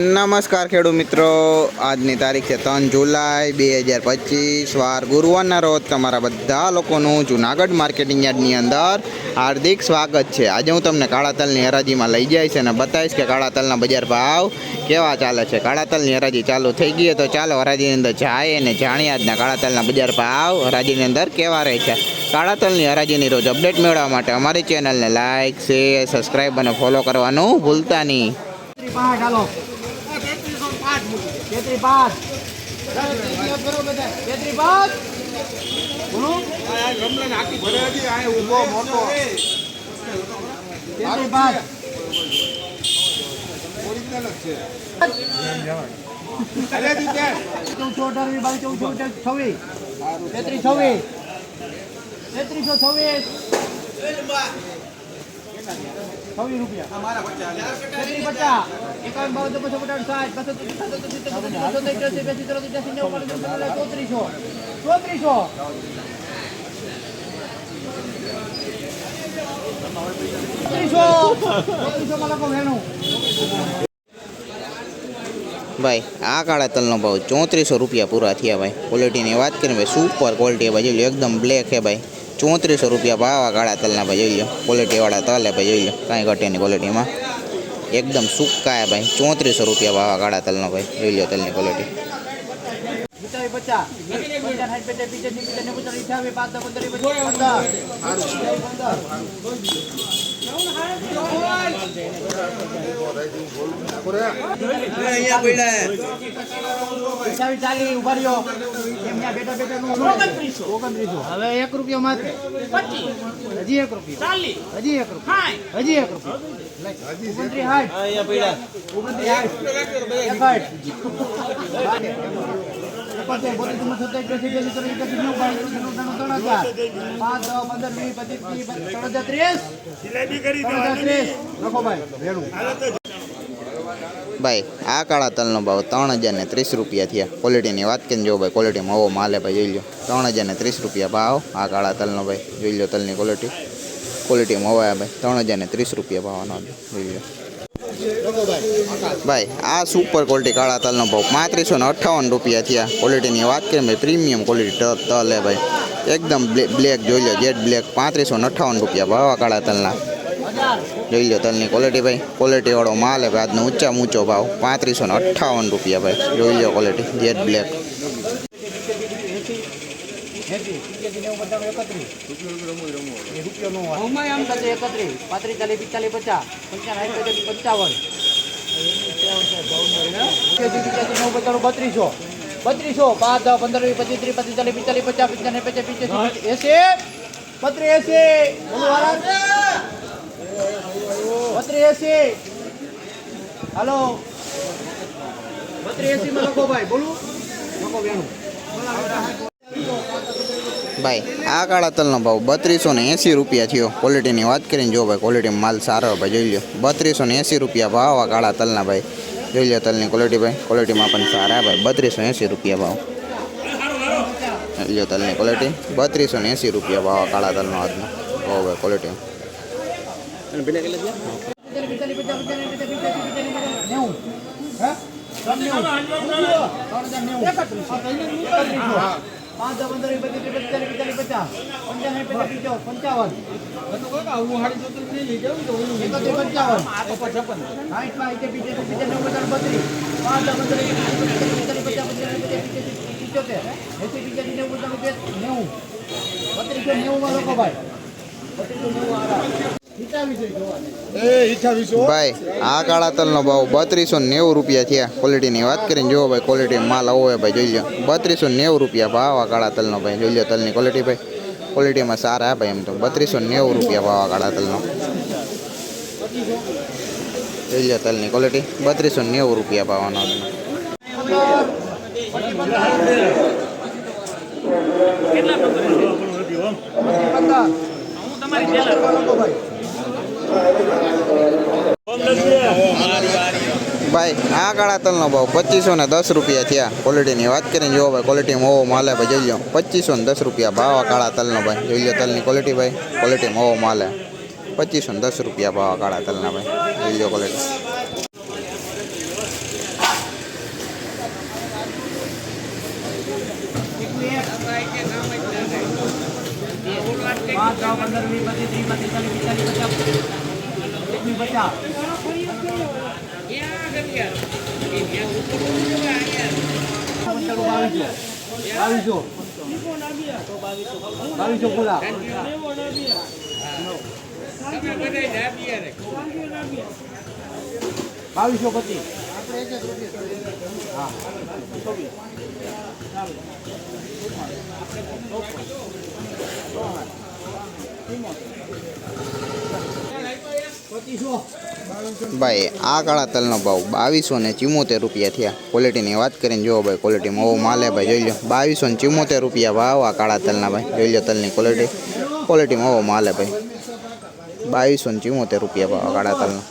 નમસ્કાર ખેડૂત મિત્રો. આજની તારીખ છે ત્રણ જુલાઈ બે હજાર પચીસ. વાર ગુરુવારના રોજ તમારા બધા લોકોનું જુનાગઢ માર્કેટિંગ યાર્ડની અંદર હાર્દિક સ્વાગત છે. આજે હું તમને કાળા તલની હરાજીમાં લઈ જઈશ અને બતાવીશ કે કાળા તલના બજાર ભાવ કેવા ચાલે છે. કાળા તલની હરાજી ચાલુ થઈ ગઈ તો ચાલો હરાજીની અંદર જાય અને જાણીએ આજના કાળા તલના બજાર ભાવ હરાજીની અંદર કેવા રહે છે. કાળા તલની હરાજીની રોજ અપડેટ મેળવવા માટે અમારી ચેનલને લાઇક શેર સબસ્ક્રાઈબ અને ફોલો કરવાનું ભૂલતા નહીં. તેત્રી પાંચ તેત્રી પાંચ બોલો. તેત્રી પાંચ ચૌદસો અઢારમી બાવીસ ચૌદસો છવ્વીસ. તેત્રીસ છવ્વીસ. તેત્રીસો છવ્વીસ. છવ્વીસ રૂપિયા તેત્રીસ પચાસ એકાવન બાવન ચોપન ચોપન સાઠ બસો ત્રીસ સાતસો ત્રીસ સિત્તેર બસો ત્યાસી બેસી ત્રણ ત્યાસી નેવું પાંચ ચોત્રીસો ચોત્રીસો ચોત્રીસો ચોત્રીસો માં લખો વેણું ભાઈ આ કાળા તલનો ભાવ ચોત્રીસો રૂપિયા પૂરા થયા ભાઈ ક્વોલિટીની વાત કરીએ ભાઈ સુપર ક્વોલિટી ભાઈ જોઈ લો એકદમ બ્લેક છે ભાઈ ચોત્રીસો રૂપિયા ભાવ આ કાળા તલના ભાઈ, જોઈ લો ક્વોલિટીવાળા તલ હે ભાઈ, જોઈ લો કાંઈ ઘટે નહીં ક્વોલિટીમાં એકદમ સુકા હે ભાઈ, ચોત્રીસો રૂપિયા ભાવ આ કાળા તલનો ભાઈ, જોઈ લો તલની ક્વોલિટી પચાસ પંચાવન સાઠ પચાસ પંચ્યાસી પચાસ નેવું પચાસ અઠ્યાવીસ પાંચ દસ પંદર પંદર પંદર પચાવી ચાલી ઊભા રહ્યો બેટા બેટા નું ઓગણત્રીસો. ઓગણત્રીસો. હવે એક રૂપિયો માથે. હજી એક રૂપિયો. હજી એક રૂપિયો. હજી એક રૂપિયો. ઓગણત્રીસ પચાસ બોતેર ચુમ્મોતેર સત્તાવીસ ત્રેસી બેસી ત્રણ એકાસી નેવું બાવીસ ત્રેસી ત્રણ હજાર પાંચ દસ પંદર વીસ પચીસ ત્રીસ ત્રણ હજાર ત્રીસ. ત્રણ હજાર ત્રીસ. લખો ભાઈ. વેણું. ભાઈ આ કાળા તલનો ભાવ ત્રણ હજાર ને ત્રીસ રૂપિયા થયા. ક્વોલિટીની વાત કરીને જો ભાઈ ક્વોલિટીમાં ઓવો માલે ભાઈ જોઈ લો ત્રણ હજાર ને ત્રીસ રૂપિયા ભાવ આ કાળા તલનો ભાઈ. જોઈ લો તલની ક્વોલિટી ક્વોલિટીમાં હોવા ભાઈ ત્રણ હજાર ને ત્રીસ રૂપિયા ભાવનો જોઈ લો ભાઈ, આ સુપર ક્વોલિટી કાળા તલનો ભાવ. પાંત્રીસો ને અઠ્ઠાવન રૂપિયા થયા. ક્વોલિટીની વાત કરીએ, ભાઈ પ્રીમિયમ ક્વોલિટી તલ હે ભાઈ. એકદમ બ્લેક જોઈ લો જેટ બ્લેક પાંત્રીસો ને અઠ્ઠાવન રૂપિયા ભાવ કાળા તલના. જોઈ લો તલની ક્વોલિટી ભાઈ. ક્વોલિટીવાળો માલ હે ભાઈ, આજનો ઊંચા ઊંચો ભાવ. પાંત્રીસો ને અઠ્ઠાવન રૂપિયા ભાઈ. જોઈ લો ક્વોલિટી જેટ બ્લેક એકત્રીસ. પાંત્રીસ ચાલીસ પિસ્તાલીસ પચાસ પંચાવન પચાસ પંચાવન. પચાસ બત્રીસો. બત્રીસો પાંચ દસ પંદર વીસ પચીસ ત્રીસ પચીસ ચાલીસ પિસ્તાલીસ પચાસ પંચાવન પચાસ પિચ્યાસી એસી. બત્રીસ એસી. બત્રીસ એસી. હાલો. બત્રીસ એસી માં લખો ભાઈ બોલું? લખો વેણું ભાઈ આ કાળા તલનો ભાવ બત્રીસો ને એંસી રૂપિયા થયો. ક્વોલિટીની વાત કરીને જો ભાઈ ક્વોલિટીમાં માલ સારો ભાઈ જોઈ લો બત્રીસો ને એંસી રૂપિયા ભાવ આ કાળા તલના ભાઈ. જોઈ લો તલની ક્વોલિટી ભાઈ ક્વોલિટીમાં પણ સારા ભાઈ બત્રીસો એંસી રૂપિયા ભાવ. જોઈ લો તલની ક્વોલિટી બત્રીસો ને એંસી રૂપિયા ભાવ આ કાળા તલનો આજનો. ઓ ભાઈ ક્વોલિટી હે. પાંચ દસ પંદર વીસ પચીસ, ત્રીસ પચાસ પિસ્તાલીસ, પચાસ પંચાવન પચાસ પંચાવન પંચાવન. એકત્રીસ, પંચાવન. સાઠમાં એકે પિચ્યાસી પિચ્યાસી પચાસ બત્રીસ. પાંચ દસ પંદર પિસ્તાલીસ પચાસ, પંચાવન, પચાસ પિચ્યોતેર એસી પિચ્યાસી નેવું પચાસ, નેવું. બત્રીસો લોકો ભાઈ. બત્રીસો ભાઈ આ કાળા તલનો ભાવ બત્રીસો નેવું રૂપિયા થયા. ક્વોલિટીની વાત કરીને જુઓ ભાઈ ક્વોલિટી માલ આવો હોય ભાઈ જોઈ લો બત્રીસો નેવું રૂપિયા ભાવ આ કાળા તલનો ભાઈ જોઈ લો તલની ક્વોલિટી ભાઈ. ક્વોલિટીમાં સારા ભાઈ એમ તો. બત્રીસો નેવું રૂપિયા ભાવ આ કાળા તલનો જોઈ લો તલની ક્વોલિટી બત્રીસો નેવું રૂપિયા ભાવનો. ભાઈ આ કાળા તલનો ભાવ પચીસો ને દસ રૂપિયા થયા ક્વોલિટીની વાત કરીને જોવો ભાઈ ક્વોલિટીમાં ઓવો માલે ભાઈ જોઈ લો પચીસો ને દસ રૂપિયા ભાવ આ કાળા તલનો ભાઈ જોઈ લો તલની ક્વોલિટી ભાઈ ક્વોલિટીમાં ઓવો માલે પચીસો ને દસ રૂપિયા ભાવ આ કાળા તલના ભાઈ જોઈ લો ક્વોલિટી પાંચ બાવીસો બાવીસો પૂરા બાવીસો પચીસ હા પચીસો. ભાઈ, આ કાળા તલનો ભાવ બાવીસો ને ચુમ્મોતેર રૂપિયા થયા. ક્વોલિટીની વાત કરીને જુઓ ભાઈ ક્વોલિટીમાં ઓવો માલે ભાઈ, જોઈ લો બાવીસો ને ચુમ્મોતેર રૂપિયા ભાવ આ કાળા તલના ભાઈ, જોઈ લો તલની ક્વોલિટી ક્વોલિટીમાં ઓવો માલે ભાઈ. બાવીસો ને ચુમ્મોતેર રૂપિયા ભાવ આ કાળા તલનો.